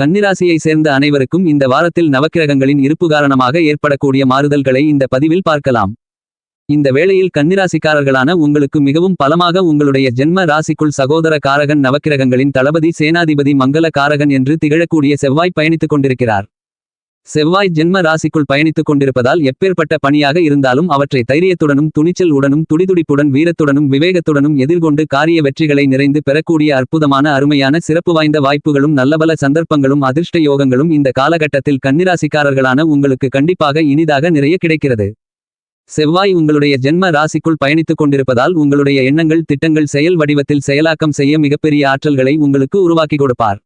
கன்னிராசியை சேர்ந்த அனைவருக்கும் இந்த வாரத்தில் நவக்கிரகங்களின் இருப்பு காரணமாக ஏற்படக்கூடிய மாறுதல்களை இந்த பதிவில் பார்க்கலாம். இந்த வேளையில் கன்னிராசிக்காரர்களான உங்களுக்கு மிகவும் பலமாக உங்களுடைய ஜென்ம ராசிக்குள் சகோதர காரகன் நவக்கிரகங்களின் தளபதி சேனாதிபதி மங்கள காரகன் என்று திகழக்கூடிய செவ்வாய் பயணித்துக் கொண்டிருக்கிறார். செவ்வாய் ஜென்ம ராசிக்குள் பயணித்துக் கொண்டிருப்பதால் எப்பேற்பட்ட பணியாக இருந்தாலும் அவற்றை தைரியத்துடனும் துணிச்சல் உடனும் துடிதுடிப்புடன் வீரத்துடனும் விவேகத்துடனும் எதிர்கொண்டு காரிய வெற்றிகளை நிறைந்து பெறக்கூடிய அற்புதமான அருமையான சிறப்பு வாய்ந்த வாய்ப்புகளும் நல்லபல சந்தர்ப்பங்களும் அதிர்ஷ்ட யோகங்களும் இந்த காலகட்டத்தில் கன்னிராசிக்காரர்களான உங்களுக்கு கண்டிப்பாக இனிதாக நிறைய கிடைக்கிறது. செவ்வாய் உங்களுடைய ஜென்ம ராசிக்குள் பயணித்துக் கொண்டிருப்பதால் உங்களுடைய எண்ணங்கள் திட்டங்கள் செயல் வடிவத்தில் செயலாக்கம் செய்ய மிகப்பெரிய ஆற்றல்களை உங்களுக்கு உருவாக்கி கொடுப்பார்.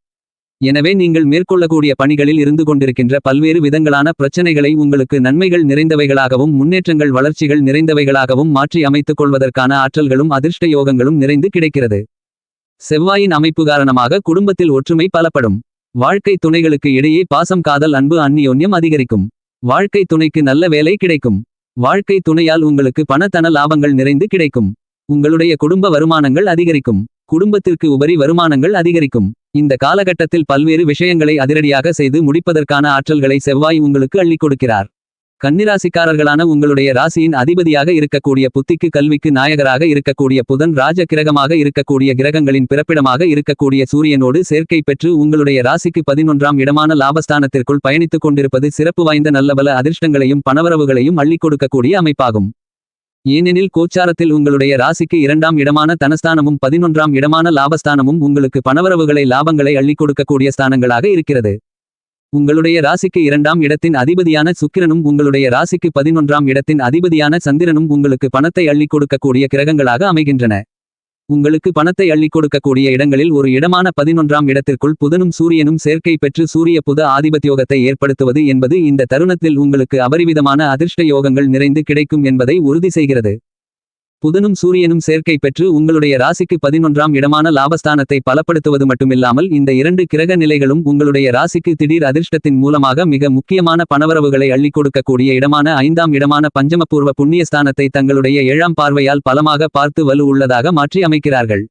எனவே நீங்கள் மேற்கொள்ளக்கூடிய பணிகளில் இருந்து கொண்டிருக்கின்ற பல்வேறு விதங்களான பிரச்சனைகளை உங்களுக்கு நன்மைகள் நிறைந்தவைகளாகவும் முன்னேற்றங்கள் வளர்ச்சிகள் நிறைந்தவைகளாகவும் மாற்றி அமைத்துக் கொள்வதற்கான ஆற்றல்களும் அதிர்ஷ்ட யோகங்களும் நிறைந்து கிடைக்கிறது. செவ்வாயின் அமைப்பு காரணமாக குடும்பத்தில் ஒற்றுமை பலப்படும். வாழ்க்கை துணைகளுக்கு இடையே பாசம் காதல் அன்பு அந்நியோன்யம் அதிகரிக்கும். வாழ்க்கை துணைக்கு நல்ல வேலை கிடைக்கும். வாழ்க்கை துணையால் உங்களுக்கு பணத்தன லாபங்கள் நிறைந்து கிடைக்கும். உங்களுடைய குடும்ப வருமானங்கள் அதிகரிக்கும். குடும்பத்திற்கு உபரி வருமானங்கள் அதிகரிக்கும். இந்த காலகட்டத்தில் பல்வேறு விஷயங்களை அதிரடியாக செய்து முடிப்பதற்கான ஆற்றல்களை செவ்வாய் உங்களுக்கு அள்ளிக் கொடுக்கிறார். கன்னிராசிக்காரர்களான உங்களுடைய ராசியின் அதிபதியாக இருக்கக்கூடிய புத்திக்கு கல்விக்கு நாயகராக இருக்கக்கூடிய புதன் ராஜ கிரகமாக இருக்கக்கூடிய கிரகங்களின் பிறப்பிடமாக இருக்கக்கூடிய சூரியனோடு சேர்க்கை பெற்று உங்களுடைய ராசிக்கு பதினொன்றாம் இடமான லாபஸ்தானத்திற்குள் பயணித்துக் கொண்டிருப்பது சிறப்பு வாய்ந்த நல்லபல அதிர்ஷ்டங்களையும் பணவரவுகளையும் அள்ளிக் கொடுக்கக்கூடிய அமைப்பாகும். ஏனெனில் கோச்சாரத்தில் உங்களுடைய ராசிக்கு இரண்டாம் இடமான தனஸ்தானமும் பதினொன்றாம் இடமான லாபஸ்தானமும் உங்களுக்கு பணவரவுகளை லாபங்களை அள்ளிக் கொடுக்கக்கூடிய ஸ்தானங்களாக இருக்கிறது. உங்களுடைய ராசிக்கு இரண்டாம் இடத்தின் அதிபதியான சுக்கிரனும் உங்களுடைய ராசிக்கு பதினொன்றாம் இடத்தின் அதிபதியான சந்திரனும் உங்களுக்கு பணத்தை அள்ளிக் கொடுக்கக்கூடிய கிரகங்களாக அமைகின்றன. உங்களுக்கு பணத்தை அள்ளிக் கொடுக்கக்கூடிய இடங்களில் ஒரு இடமான பதினொன்றாம் இடத்திற்குள் புதனும் சூரியனும் சேர்க்கை பெற்று சூரிய புத ஆதிபத்தியோகத்தை ஏற்படுத்துவது என்பது இந்த தருணத்தில் உங்களுக்கு அபரிவிதமான அதிர்ஷ்ட யோகங்கள் நிறைந்து கிடைக்கும் என்பதை உறுதி செய்கிறது. புதனும் சூரியனும் சேர்க்கை பெற்று உங்களுடைய ராசிக்கு பதினொன்றாம் இடமான லாபஸ்தானத்தை பலப்படுத்துவது மட்டுமில்லாமல் இந்த இரண்டு கிரக நிலைகளும் உங்களுடைய ராசிக்கு திடீர் அதிர்ஷ்டத்தின் மூலமாக மிக முக்கியமான பணவரவுகளை அள்ளிக் கொடுக்கக்கூடிய இடமான ஐந்தாம் இடமான பஞ்சமபூர்வ புண்ணியஸ்தானத்தை தங்களுடைய ஏழாம் பார்வையால் பலமாக பார்த்து வலு உள்ளதாக மாற்றி அமைக்கிறார்கள்.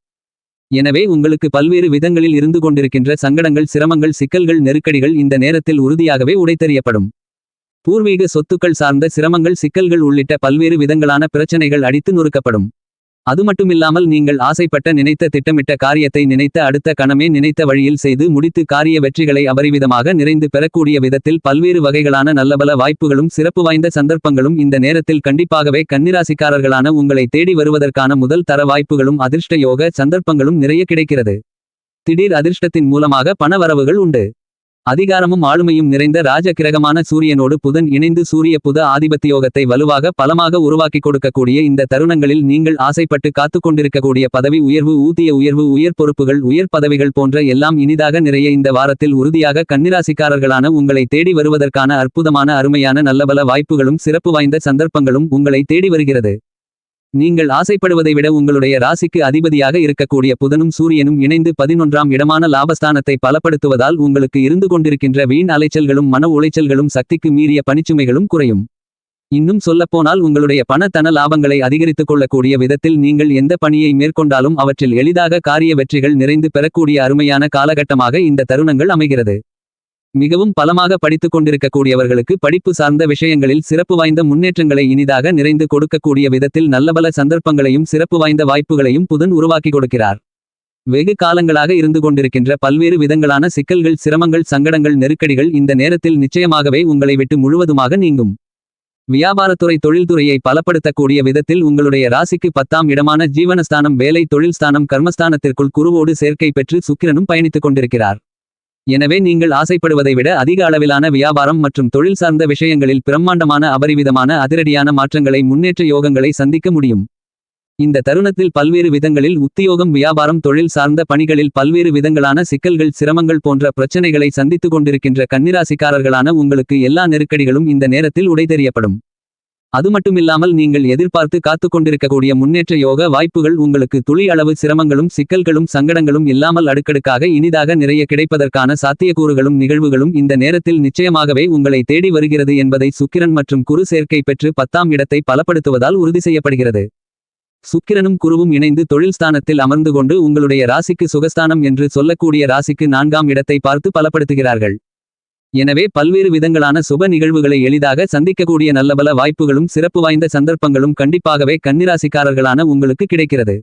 எனவே உங்களுக்கு பல்வேறு விதங்களில் இருந்து கொண்டிருக்கின்ற சங்கடங்கள் சிரமங்கள் சிக்கல்கள் நெருக்கடிகள் இந்த நேரத்தில் உறுதியாகவே உடைத்தெறியப்படும். பூர்வீக சொத்துக்கள் சார்ந்த சிரமங்கள் சிக்கல்கள் உள்ளிட்ட பல்வேறு விதங்களான பிரச்சனைகள் அடித்து நொறுக்கப்படும். அது மட்டுமில்லாமல் நீங்கள் ஆசைப்பட்ட நினைத்த திட்டமிட்ட காரியத்தை நினைத்த அடுத்த கணமே நினைத்த வழியில் செய்து முடித்து காரிய வெற்றிகளை அபரிவிதமாக நிறைந்து பெறக்கூடிய விதத்தில் பல்வேறு வகைகளான நல்லபல வாய்ப்புகளும் சிறப்பு வாய்ந்த சந்தர்ப்பங்களும் இந்த நேரத்தில் கண்டிப்பாகவே கன்னிராசிக்காரர்களான உங்களை தேடி வருவதற்கான முதல் தர வாய்ப்புகளும் அதிர்ஷ்ட யோக சந்தர்ப்பங்களும் நிறைய கிடைக்கிறது. திடீர் அதிர்ஷ்டத்தின் மூலமாக பணவரவுகள் உண்டு. அதிகாரமும் ஆளுமையும் நிறைந்த ராஜ கிரகமான சூரியனோடு புதன் இணைந்து சூரிய புத ஆதிபத்தியோகத்தை வலுவாக பலமாக உருவாக்கி கொடுக்கக்கூடிய இந்த தருணங்களில் நீங்கள் ஆசைப்பட்டு காத்துக்கொண்டிருக்கக்கூடிய பதவி உயர்வு ஊதிய உயர்வு உயர் பொறுப்புகள் உயர் பதவிகள் போன்ற எல்லாம் இனிதாக நிறைய இந்த வாரத்தில் உறுதியாக கன்னிராசிக்காரர்களான உங்களை தேடி வருவதற்கான அற்புதமான அருமையான நல்லபல வாய்ப்புகளும் சிறப்பு வாய்ந்த சந்தர்ப்பங்களும் உங்களை தேடி வருகிறது. நீங்கள் ஆசைப்படுவதை விட உங்களுடைய ராசிக்கு அதிபதியாக இருக்கக்கூடிய புதனும் சூரியனும் இணைந்து பதினொன்றாம் இடமான லாபஸ்தானத்தை பலப்படுத்துவதால் உங்களுக்கு இருந்து கொண்டிருக்கின்ற வீண் அலைச்சல்களும் மன உளைச்சல்களும் சக்திக்கு மீறிய பணிச்சுமைகளும் குறையும். இன்னும் சொல்லப்போனால் உங்களுடைய பணத்தன லாபங்களை அதிகரித்துக் கொள்ளக்கூடிய விதத்தில் நீங்கள் எந்த பணியை மேற்கொண்டாலும் அவற்றில் எளிதாக காரிய வெற்றிகள் நிறைந்து பெறக்கூடிய அருமையான காலகட்டமாக இந்த தருணங்கள் அமைகிறது. மிகவும் பலமாக படித்துக் கொண்டிருக்கக்கூடியவர்களுக்கு படிப்பு சார்ந்த விஷயங்களில் சிறப்பு வாய்ந்த முன்னேற்றங்களை இனிதாக நிறைந்து கொடுக்கக்கூடிய விதத்தில் நல்லபல சந்தர்ப்பங்களையும் சிறப்பு வாய்ந்த வாய்ப்புகளையும் புதன் உருவாக்கி கொடுக்கிறார். வெகு காலங்களாக இருந்து கொண்டிருக்கின்ற பல்வேறு விதங்களான சிக்கல்கள் சிரமங்கள் சங்கடங்கள் நெருக்கடிகள் இந்த நேரத்தில் நிச்சயமாகவே உங்களை விட்டு முழுவதுமாக நீங்கும். வியாபாரத்துறை தொழில்துறையை பலப்படுத்தக்கூடிய விதத்தில் உங்களுடைய ராசிக்கு பத்தாம் இடமான ஜீவனஸ்தானம் வேலை தொழில்ஸ்தானம் கர்மஸ்தானத்திற்குள் குருவோடு சேர்க்கை பெற்று சுக்கிரனும் பயணித்துக் கொண்டிருக்கிறார். எனவே நீங்கள் ஆசைப்படுவதை விட அதிக அளவிலான வியாபாரம் மற்றும் தொழில் சார்ந்த விஷயங்களில் பிரம்மாண்டமான அபரிவிதமான அதிரடியான மாற்றங்களை முன்னேற்ற யோகங்களை சந்திக்க முடியும். இந்த தருணத்தில் பல்வேறு விதங்களில் உத்தியோகம் வியாபாரம் தொழில் சார்ந்த பணிகளில் பல்வேறு விதங்களான சிக்கல்கள் சிரமங்கள் போன்ற பிரச்சனைகளை சந்தித்துக் கொண்டிருக்கின்ற கன்னிராசிக்காரர்களான உங்களுக்கு எல்லா நெருக்கடிகளும் இந்த நேரத்தில் உடைதெறியப்படும் அது மட்டுமில்லாமல் நீங்கள் எதிர்பார்த்து காத்து கொண்டிருக்கக்கூடிய முன்னேற்ற யோக வாய்ப்புகள் உங்களுக்கு துளி அளவு சிரமங்களும் சிக்கல்களும் சங்கடங்களும் இல்லாமல் அடுக்கடுக்காக இனிதாக நிறைய கிடைப்பதற்கான சாத்தியக்கூறுகளும் நிகழ்வுகளும் இந்த நேரத்தில் நிச்சயமாகவே உங்களை தேடி வருகிறது என்பதை சுக்கிரன் மற்றும் குரு சேர்க்கை பெற்று பத்தாம் இடத்தை பலப்படுத்துவதால் உறுதி செய்யப்படுகிறது. சுக்கிரனும் குருவும் இணைந்து தொழில் ஸ்தானத்தில் அமர்ந்து கொண்டு உங்களுடைய ராசிக்கு சுகஸ்தானம் என்று சொல்லக்கூடிய ராசிக்கு நான்காம் இடத்தை பார்த்து பலப்படுத்துகிறார்கள். எனவே பல்வேறு விதங்களான சுப நிகழ்வுகளை எளிதாக சந்திக்கக்கூடிய நல்லபல வாய்ப்புகளும் சிறப்பு வாய்ந்த சந்தர்ப்பங்களும் கண்டிப்பாகவே கன்னிராசிக்காரர்களான உங்களுக்கு கிடைக்கிறது.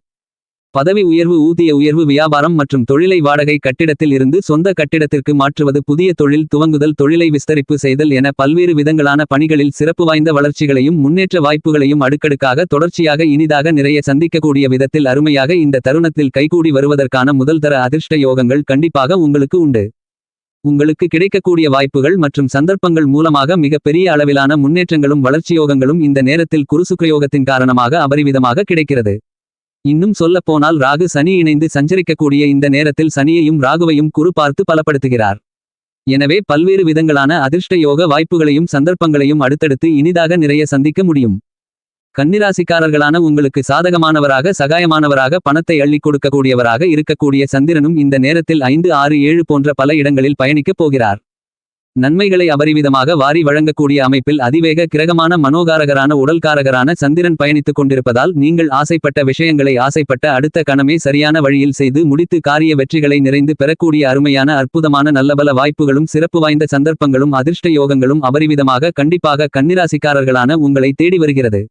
பதவி உயர்வு ஊதிய உயர்வு வியாபாரம் மற்றும் தொழிலை வாடகை கட்டிடத்தில் இருந்து சொந்த கட்டிடத்திற்கு மாற்றுவது புதிய தொழில் துவங்குதல் தொழிலை விஸ்தரிப்பு செய்தல் என பல்வேறு விதங்களான பணிகளில் சிறப்பு வாய்ந்த வளர்ச்சிகளையும் முன்னேற்ற வாய்ப்புகளையும் அடுக்கடுக்காக தொடர்ச்சியாக இனிதாக நிறைய சந்திக்கக்கூடிய விதத்தில் அருமையாக இந்த தருணத்தில் கைகூடி வருவதற்கான முதல் தர அதிர்ஷ்ட யோகங்கள் கண்டிப்பாக உங்களுக்கு உண்டு. உங்களுக்கு கிடைக்கக்கூடிய வாய்ப்புகள் மற்றும் சந்தர்ப்பங்கள் மூலமாக மிகப்பெரிய அளவிலான முன்னேற்றங்களும் வளர்ச்சியோகங்களும் இந்த நேரத்தில் குருசுக்கயோகத்தின் காரணமாக அபரிவிதமாக கிடைக்கிறது. இன்னும் சொல்லப் போனால் ராகு சனி இணைந்து சஞ்சரிக்கக்கூடிய இந்த நேரத்தில் சனியையும் ராகுவையும் குரு பார்த்து பலப்படுத்துகிறார். எனவே பல்வேறு விதங்களான அதிர்ஷ்ட யோக வாய்ப்புகளையும் சந்தர்ப்பங்களையும் அடுத்தடுத்து இனிதாக நிறைய சந்திக்க முடியும். கன்னிராசிக்காரர்களான உங்களுக்கு சாதகமானவராக சகாயமானவராக பணத்தை அள்ளிக் கொடுக்கக்கூடியவராக இருக்கக்கூடிய சந்திரனும் இந்த நேரத்தில் ஐந்து ஆறு ஏழு போன்ற பல இடங்களில் பயணிக்கப் போகிறார். நன்மைகளை அபரிவிதமாக வாரி வழங்கக்கூடிய அமைப்பில் அதிவேக கிரகமான மனோகாரகரான உடல்காரகரான சந்திரன் பயணித்துக் கொண்டிருப்பதால் நீங்கள் ஆசைப்பட்ட விஷயங்களை ஆசைப்பட்ட அடுத்த கணமே சரியான வழியில் செய்து முடித்து காரிய வெற்றிகளை நிறைந்து பெறக்கூடிய அருமையான அற்புதமான நல்லபல வாய்ப்புகளும் சிறப்பு வாய்ந்த சந்தர்ப்பங்களும் அதிர்ஷ்ட யோகங்களும் அபரிவிதமாக கண்டிப்பாக கன்னிராசிக்காரர்களான உங்களை தேடி வருகிறது.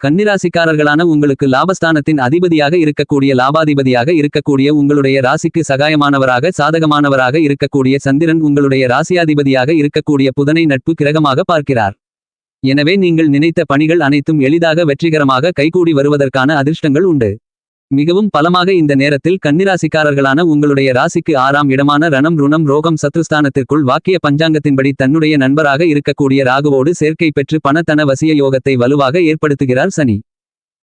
கன்னிராசிக்காரர்களான உங்களுக்கு லாபஸ்தானத்தின் அதிபதியாக இருக்கக்கூடிய லாபாதிபதியாக இருக்கக்கூடிய உங்களுடைய ராசிக்கு சகாயமானவராக சாதகமானவராக இருக்கக்கூடிய சந்திரன் உங்களுடைய ராசியாதிபதியாக இருக்கக்கூடிய புதனை நட்பு கிரகமாக பார்க்கிறார். எனவே நீங்கள் நினைத்த பணிகள் அனைத்தும் எளிதாக வெற்றிகரமாக கைகூடி வருவதற்கான அதிர்ஷ்டங்கள் உண்டு. மிகவும் பலமாக இந்த நேரத்தில் கன்னிராசிக்காரர்களான உங்களுடைய ராசிக்கு ஆறாம் இடமான ரணம் ருணம் ரோகம் சத்ருஸ்தானத்திற்குள் வாக்கிய பஞ்சாங்கத்தின்படி தன்னுடைய நண்பராக இருக்கக்கூடிய ராகுவோடு சேர்க்கை பெற்று பணத்தன வசிய யோகத்தை வலுவாக ஏற்படுத்துகிறார் சனி.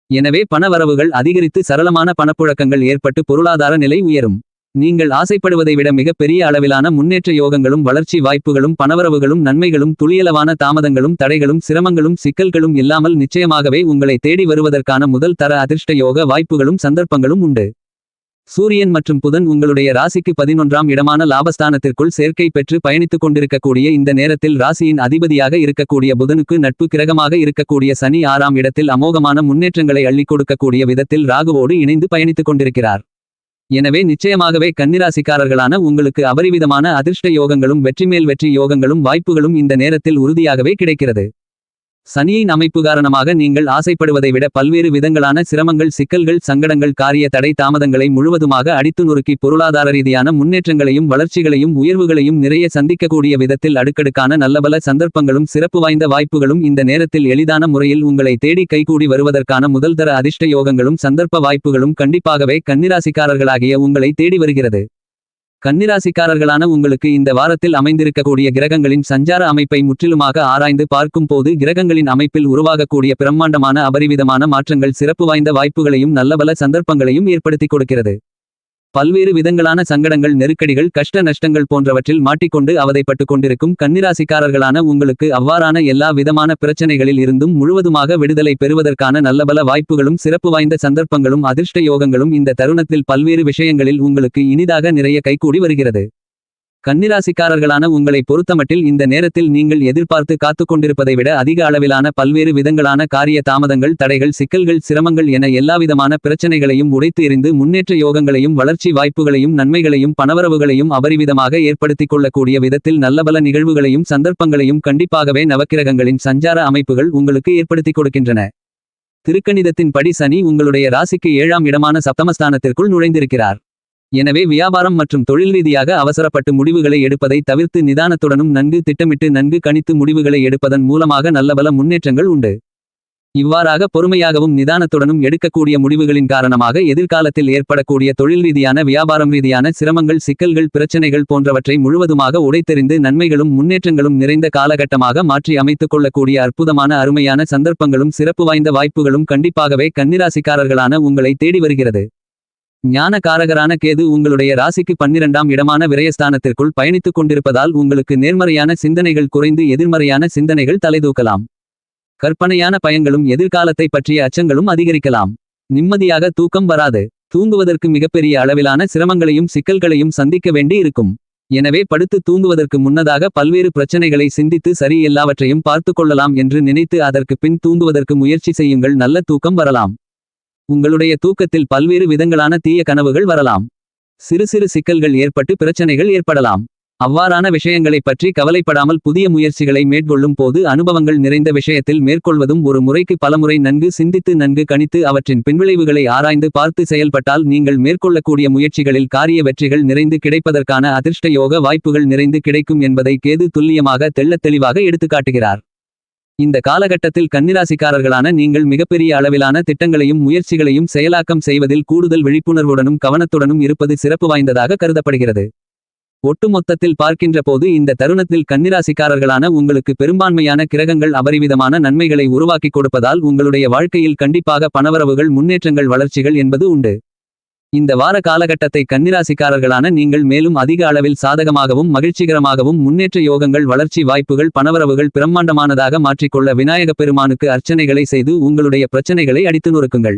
எனவே பணவரவுகள் அதிகரித்து சரளமான பணப்புழக்கங்கள் ஏற்பட்டு பொருளாதார நிலை உயரும். நீங்கள் ஆசைப்படுவதை விட மிக பெரிய அளவிலான முன்னேற்ற யோகங்களும் வளர்ச்சி வாய்ப்புகளும் பணவரவுகளும் நன்மைகளும் துளியளவான தாமதங்களும் தடைகளும் சிரமங்களும் சிக்கல்களும் இல்லாமல் நிச்சயமாகவே உங்களை தேடி வருவதற்கான முதல் தர அதிர்ஷ்ட யோக வாய்ப்புகளும் சந்தர்ப்பங்களும் உண்டு. சூரியன் மற்றும் புதன் உங்களுடைய ராசிக்கு பதினொன்றாம் இடமான லாபஸ்தானத்திற்குள் சேர்க்கை பெற்று பயணித்துக் கொண்டிருக்கக்கூடிய இந்த நேரத்தில் ராசியின் அதிபதியாக இருக்கக்கூடிய புதனுக்கு நட்பு கிரகமாக இருக்கக்கூடிய சனி ஆறாம் இடத்தில் அமோகமான முன்னேற்றங்களை அள்ளிக் கொடுக்கக்கூடிய விதத்தில் ராகுவோடு இணைந்து பயணித்துக் கொண்டிருக்கிறார். எனவே நிச்சயமாகவே கன்னிராசிக்காரர்களான உங்களுக்கு அபரிவிதமான அதிர்ஷ்ட யோகங்களும் வெற்றிமேல் வெற்றி யோகங்களும் வாய்ப்புகளும் இந்த நேரத்தில் உறுதியாகவே கிடைக்கிறது. சனியின் அமைப்பு காரணமாக நீங்கள் ஆசைப்படுவதை விட பல்வேறு விதங்களான சிரமங்கள் சிக்கல்கள் சங்கடங்கள் காரிய தடை தாமதங்களை முழுவதுமாக அடித்து நொறுக்கி பொருளாதார ரீதியான முன்னேற்றங்களையும் வளர்ச்சிகளையும் உயர்வுகளையும் நிறைய சந்திக்கக்கூடிய விதத்தில் அடுக்கடுக்கான நல்லபல சந்தர்ப்பங்களும் சிறப்பு வாய்ந்த வாய்ப்புகளும் இந்த நேரத்தில் எளிதான முறையில் உங்களை தேடி கைகூடி வருவதற்கான முதல்தர அதிர்ஷ்ட யோகங்களும் சந்தர்ப்ப வாய்ப்புகளும் கண்டிப்பாகவே கன்னிராசிக்காரர்களாகிய உங்களை தேடி வருகிறது. கன்னிராசிக்காரர்களான உங்களுக்கு இந்த வாரத்தில் அமைந்திருக்கக்கூடிய கிரகங்களின் சஞ்சார அமைப்பை முற்றிலுமாக ஆராய்ந்து பார்க்கும் போது கிரகங்களின் அமைப்பில் உருவாகக்கூடிய பிரம்மாண்டமான அபரிவிதமான மாற்றங்கள் சிறப்பு வாய்ந்த வாய்ப்புகளையும் நல்லபல சந்தர்ப்பங்களையும் ஏற்படுத்திக் கொடுக்கிறது. பல்வேறு விதங்களான சங்கடங்கள் நெருக்கடிகள் கஷ்ட நஷ்டங்கள் போன்றவற்றில் மாட்டிக்கொண்டு அவதைப்பட்டுக் கொண்டிருக்கும் கன்னிராசிக்காரர்களான உங்களுக்கு அவ்வாறான எல்லா விதமான பிரச்சனைகளில் இருந்தும் முழுவதுமாக விடுதலை பெறுவதற்கான நல்லபல வாய்ப்புகளும் சிறப்பு வாய்ந்த சந்தர்ப்பங்களும் அதிர்ஷ்ட யோகங்களும் இந்த தருணத்தில் பல்வேறு விஷயங்களில் உங்களுக்கு இனிதாக நிறைய கைகூடி வருகிறது. கன்னிராசிக்காரர்களான உங்களை பொறுத்தமட்டில் இந்த நேரத்தில் நீங்கள் எதிர்பார்த்து காத்துக் கொண்டிருப்பதை விட அதிக அளவிலான பல்வேறு விதங்களான காரிய தாமதங்கள் தடைகள் சிக்கல்கள் சிரமங்கள் என எல்லாவிதமான பிரச்சனைகளையும் உடைத்து எறிந்து முன்னேற்ற யோகங்களையும் வளர்ச்சி வாய்ப்புகளையும் நன்மைகளையும் பணவரவுகளையும் அபரிவிதமாக ஏற்படுத்திக் கொள்ளக்கூடிய விதத்தில் நல்லபல நிகழ்வுகளையும் சந்தர்ப்பங்களையும் கண்டிப்பாகவே நவக்கிரகங்களின் சஞ்சார அமைப்புகள் உங்களுக்கு ஏற்படுத்திக் கொடுக்கின்றன. திருக்கணிதத்தின் படி சனி உங்களுடைய ராசிக்கு ஏழாம் இடமான சப்தமஸ்தானத்திற்குள் நுழைந்திருக்கிறார். எனவே வியாபாரம் மற்றும் தொழில் ரீதியாக அவசரப்பட்டு முடிவுகளை எடுப்பதை தவிர்த்து நிதானத்துடனும் நன்கு திட்டமிட்டு நன்கு கணித்து முடிவுகளை எடுப்பதன் மூலமாக நல்லபல முன்னேற்றங்கள் உண்டு. இவ்வாறாக பொறுமையாகவும் நிதானத்துடனும் எடுக்கக்கூடிய முடிவுகளின் காரணமாக எதிர்காலத்தில் ஏற்படக்கூடிய தொழில் ரீதியான வியாபாரம் ரீதியான சிரமங்கள் சிக்கல்கள் பிரச்சனைகள் போன்றவற்றை முழுவதுமாக உடைத்தெறிந்து நன்மைகளும் முன்னேற்றங்களும் நிறைந்த காலகட்டமாக மாற்றி அமைத்துக் கொள்ளக்கூடிய அற்புதமான அருமையான சந்தர்ப்பங்களும் சிறப்பு வாய்ந்த வாய்ப்புகளும் கண்டிப்பாகவே கன்னிராசிக்காரர்களான உங்களை தேடி வருகிறது. ஞான காரகரான கேது உங்களுடைய ராசிக்கு பன்னிரண்டாம் இடமான விரயஸ்தானத்திற்குள் பயணித்துக் கொண்டிருப்பதால் உங்களுக்கு நேர்மறையான சிந்தனைகள் குறைந்து எதிர்மறையான சிந்தனைகள் தலைதூக்கலாம். கற்பனையான பயங்களும் எதிர்காலத்தை பற்றிய அச்சங்களும் அதிகரிக்கலாம். நிம்மதியாக தூக்கம் வராது. தூங்குவதற்கு மிகப்பெரிய அளவிலான சிரமங்களையும் சிக்கல்களையும் சந்திக்க வேண்டி இருக்கும் எனவே படுத்து தூங்குவதற்கு முன்னதாக பல்வேறு பிரச்சனைகளை சிந்தித்து சரி எல்லாவற்றையும் பார்த்து கொள்ளலாம் என்று நினைத்து அதற்கு பின் தூங்குவதற்கு முயற்சி செய்யுங்கள். நல்ல தூக்கம் வரலாம். உங்களுடைய தூக்கத்தில் பல்வேறு விதங்களான தீய கனவுகள் வரலாம். சிறு சிறு சிக்கல்கள் ஏற்பட்டு பிரச்சனைகள் ஏற்படலாம். அவ்வாறான விஷயங்களைப் பற்றி கவலைப்படாமல் புதிய முயற்சிகளை மேற்கொள்ளும் போது அனுபவங்கள் நிறைந்த விஷயத்தில் மேற்கொள்வதும் ஒரு முறைக்கு பலமுறை நன்கு சிந்தித்து நன்கு கணித்து அவற்றின் பின்விளைவுகளை ஆராய்ந்து பார்த்து செயல்பட்டால் நீங்கள் மேற்கொள்ளக்கூடிய முயற்சிகளில் காரிய வெற்றிகள் நிறைந்து கிடைப்பதற்கான அதிர்ஷ்டயோக வாய்ப்புகள் நிறைந்து கிடைக்கும் என்பதை கேது துல்லியமாக தெள்ளத் தெளிவாக எடுத்துக்காட்டுகிறார். இந்த காலகட்டத்தில் கன்னிராசிக்காரர்களான நீங்கள் மிகப்பெரிய அளவிலான திட்டங்களையும் முயற்சிகளையும் செயலாக்கம் செய்வதில் கூடுதல் விழிப்புணர்வுடனும் கவனத்துடனும் இருப்பது சிறப்பு வாய்ந்ததாக கருதப்படுகிறது. ஒட்டுமொத்தத்தில் பார்க்கின்ற போது இந்த தருணத்தில் கன்னிராசிக்காரர்களான உங்களுக்கு பெரும்பான்மையான கிரகங்கள் அபரிவிதமான நன்மைகளை உருவாக்கிக் கொடுப்பதால் உங்களுடைய வாழ்க்கையில் கண்டிப்பாக பணவரவுகள் முன்னேற்றங்கள் வளர்ச்சிகள் என்பது உண்டு. இந்த வார காலகட்டத்தை கன்னிராசிக்காரர்களான நீங்கள் மேலும் அதிக அளவில் சாதகமாகவும் மகிழ்ச்சிகரமாகவும் முன்னேற்ற யோகங்கள் வளர்ச்சி வாய்ப்புகள் பணவரவுகள் பிரம்மாண்டமானதாக மாற்றிக்கொள்ள விநாயகப் பெருமானுக்கு அர்ச்சனைகளை செய்து உங்களுடைய பிரச்சனைகளை அடித்து நொறுக்குங்கள்.